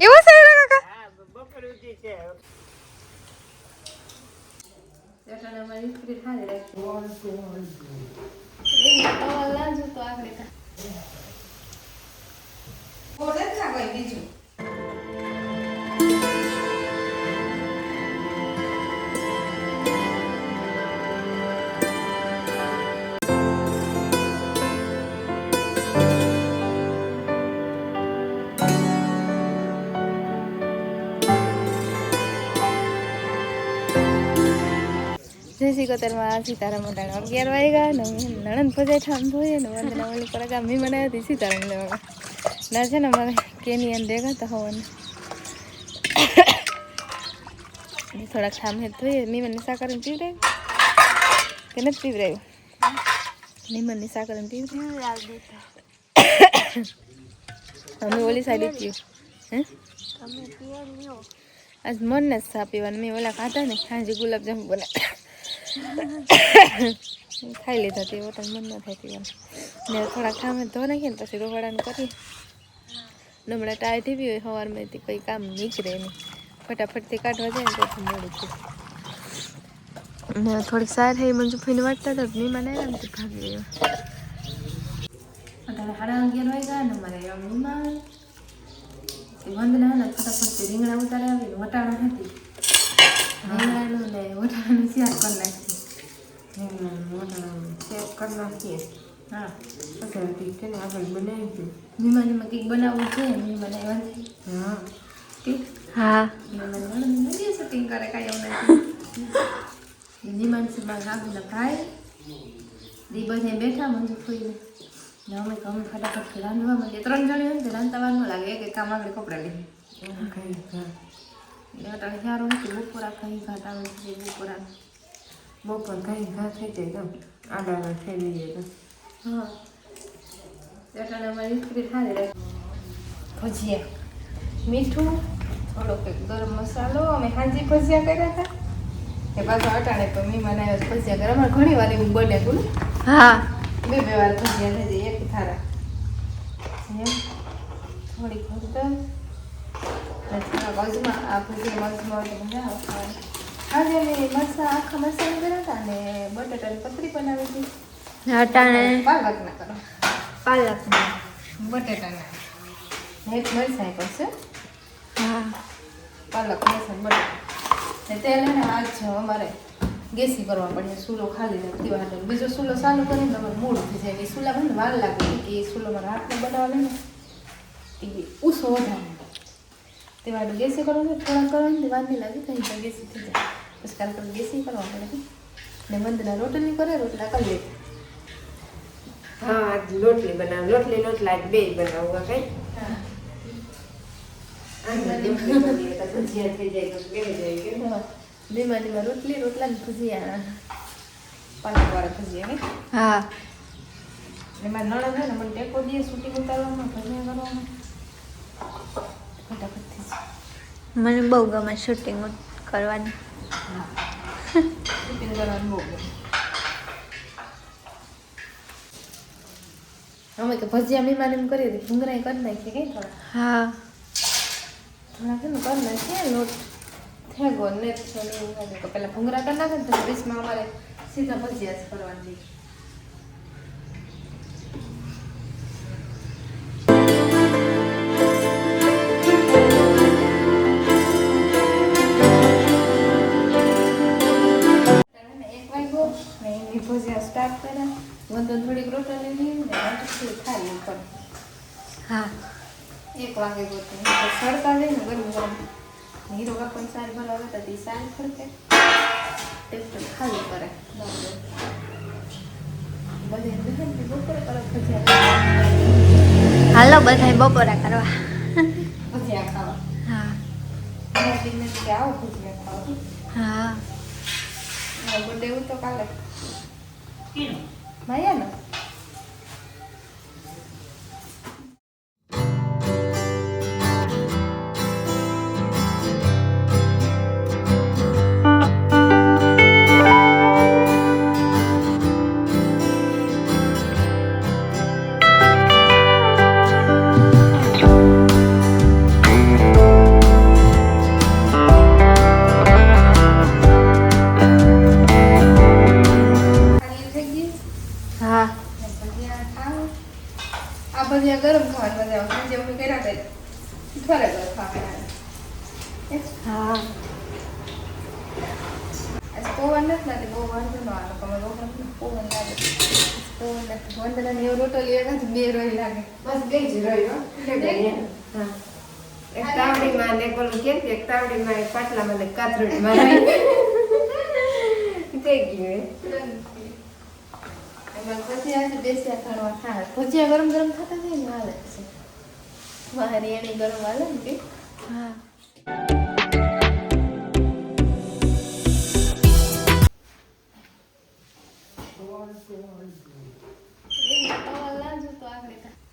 એવું છે કાકા જય શ્રી કોતરમાં સીતારામ મોટાને અગિયાર વાગ્યા ને નણંદ પજાય ઠામ ધોઈએ ને વંદના ઓલી પર મી બનાવી હતી સીતારામ લેવા. ના છે ને મારે કેની અંદર હતા હોવાને. થોડાક ઠામ ધોઈએ. મીમનની સાકર પીવડાવ્યું કે નથી પીવડાવ્યું મીમનની સાકર પીવડાવ્યું અમે ઓલી સાઈડ પીવું. હે? આજ મનને જ સા પીવાનું. મેં ઓલા ખાધા ને સાંજે ગુલાબજાંબુ બના ખાઈ લીધા તે ઓટા મન ન થાય પીવાનું ને થોડા ખામે ધો નાખીએ ને પછી રોવાડાનું કરીએ હમણાં ટાય થઈ હોય, સવારમાં કંઈ કામ નીકળે નહીં. ફટાફટથી કાઢવા જાય ને પછી મોડું થયું. ને થોડીક સાર થઈ મંજુ ફઈને વાંચતા હતા મહેમાન મને તે ભાગી ગયો. અત્યારે સાડા અગિયાર વાગ્યા ને મારે વંદના ફટાફટ રીંગણા ઉતારે આવી, વટાણા હતી વટાણાનું શાક કરી નાખી હા મહેમાનીમાં કંઈક બનાવવું છે મહેમાન આવ્યા છે હા મહેમાન નથી શૂટિંગ કરે કાંઈ એવું નથી મહેમાન છે મારા હાબુના ભાઈ દી બધે બેઠા મંજુ થઈને ને અમે તો અમે ફટાફટ રાંધવા માંડીએ ત્રણ જણી હોય ને તો રાંધતા વાર ન લાગે એક એક કામ આગળ કપડા લઈએ એટલે અટાણે સારું નથી બપોરા ખાઈ ઘાટ આવે છે બપોરા બપોર કઈ ઘા થઈ જાય તો આડા થઈ જઈએ તો. હા. અમારી સ્ત્રી સારી રહે ભજીયા. મીઠું થોડોક ગરમ મસાલો અમે હાંજી ભજીયા કર્યા હતા. એ પાછો અટાણે તો મહેમાન આવ્યો ભજીયા કરે અમારે ઘણી વાર એવું બને તું હા. બે બે વાર ભજીયા થઈ જાય એક થારા. થોડીક હળદર. થોડાક અજમા આ ભજીયા અજમા મજા આવે. આજે અમે મરસા આખા મસાલા કર્યા હતા અને બટાટાની પતરી બનાવી હતી. અટાણે પાલકના કરો. પાલક બટેટાના. એક મરસાઈ પડશે હા. પાલક મરસા બટાટા. ને તેલ ને આજ અમારે ગેસી કરવા પડે સૂલો ખાલી નથી વાટો બીજો સૂલો ચાલુ કરીને તમારે મૂળ થઈ જાય. એ સૂલા મને વાર લાગે કે એ સૂલો મારે હાથમાં બનાવવાનો ને એ ઉસો વધારે. તે વાટો ગેસી કરવાનું થોડા કરો ને વાંધી લાગે કંઈ ગેસી થઈ જાય. પછી કારણ કે નહીં કરવા પડે ને મંદના રોટલી કરે રોટલા કરી લે હા આજ લોટલી બનાવ. લોટલી લોટલા આજ બે બનાવવા કઈ. બીમારીમાં રોટલી રોટલા ને ભજીયા પાલક વાળા ભજીયા. હા. એમાં નળદ હોય ને મને ટેકો દે શૂટિંગ ઉતારવામાં કરવામાં. મને બહુ ગમે શૂટિંગ કરવાની. અમે કે ભજીયા બીમારી એમ કરીએ તો ભૂંગરા કરી નાખીએ કઈ થોડા? હા. થોડા છે ને કરી નાખીએ લોટ થેગો ને તો પેલા ભૂંગરા કરી નાખે ને તો બીચમાં અમારે સીધા ભજીયા જ કરવાની વંદન થોડીક રોટલી લીધી ને રોટલી ખાઈ ઉપર હા. એક વાગે ગોતે. તો સડતા લઈને ગરમ ગરમ. હીરો કાપણ સાર ભરાવે તો તે સાર ફરતે. ટેક્ટર ખાલી કરે. બધે બધે બપોરે કરે ભજીયા હાલો બધાય બપોરા કરવા. ભજીયા ખાવા. હા. મેં આવો ભજીયા ખાવા. હા. બર્થડે એવું તો કાલે. Mañana. હા. આ ભજીયા ગરમ ખાવાની મજા આવે. સાંજે હું કર્યા હતા થોડા ઘર ખાવાના હા? પવન નથી લાગે બહુ વાંધો ન આવે. તમે લોકો પવન લાગે. પવન નથી. વંદના ને એવો રોટો લેવા નથી બે રોઈ લાગે. બસ ગઈ જ રહ્યો હા. એક તાવડીમાં ને પેલું કે એક તાવડીમાં એક પાટલામાં ને કાતરડીમાં થઈ ગયું. ભજીયા બેસ્યા ખાવા ખાય ભજીયા ગરમ ગરમ ખાતા જાય ને હાલે છે. મારી એની ગરમ હાલે ને કે? હા. તો આપણે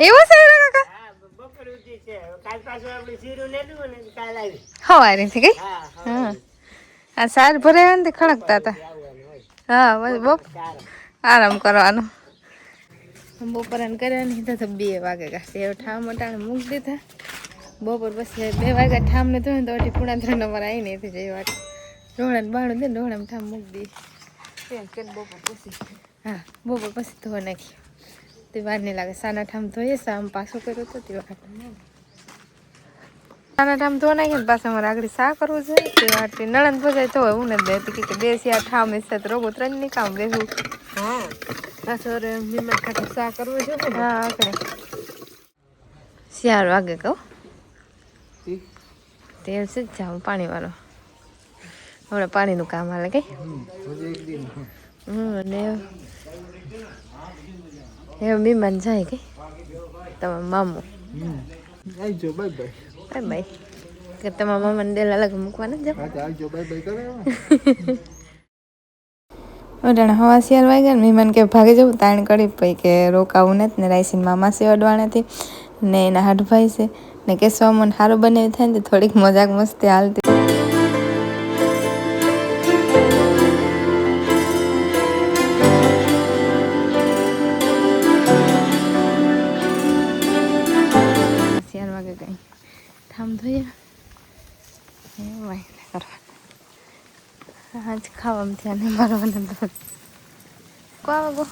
એવું છે કાકા? હવારે થી કઈ? હા આ સાર ભરે ને ખડકતા હતા હા બસ બપ આરામ કરવાનો. બપોરે કર્યા નહીં તો બે વાગે કાશે એવું ઠામ મટાણે મૂકી દીધા. બપોર પછી બે વાગ્યા ઠામ ને તો તો અઢી પૂણા ત્રણ નંબર આવી નહીં થઈ જાય વાત ઢોળા ને બાણું દે ને ઢોળામાં ઠામ મૂકી દઈ બપોર પછી. હા બપોર પછી ધોવા નાખી તે વાર નહીં લાગે. સાના ઠામ ધોઈએ સામ પાછો કર્યો તો તે વાર સાના ઠામ ધો નાખીએ ને પાછા મારે આગળ સા કરવું છે? તે વાટલી નળન ભજાય તો હું ને બે કે બે આ ઠામ એ તો રોગો ત્રણની કામ બેહું હા. પાછો મહેમાન ખાતે સા કરવો છે ને હા આગળ વાગે કહું તેલ છે જાઉં પાણીવાળો હમણાં પાણીનું કામ હાલે કઈ હમ અને એ મન જાય કે? તમારા મામું. આવજો બાય બાય બાય બાય કે તમારા મામાને ડેલ અલગ મૂકવાના જાવ હા તો આવજો બાય બાય કરે ઓટાણે હવા શિયાળ વાગ્યા ને મહેમાન કે ભાગે જવું તાણ કરી પછી કે રોકાવું નથી ને રાયસીન મામા છે અડવાણેથી. ને એના હાડભાઈ છે. ને કેસવામાં સારું બને થાય ને થોડીક મજાક મસ્તી હાલતી ઠામ થઈએ વાય કરવા આજ ખાવામાં ધ્યાન મારવાના તો કો આવો ગો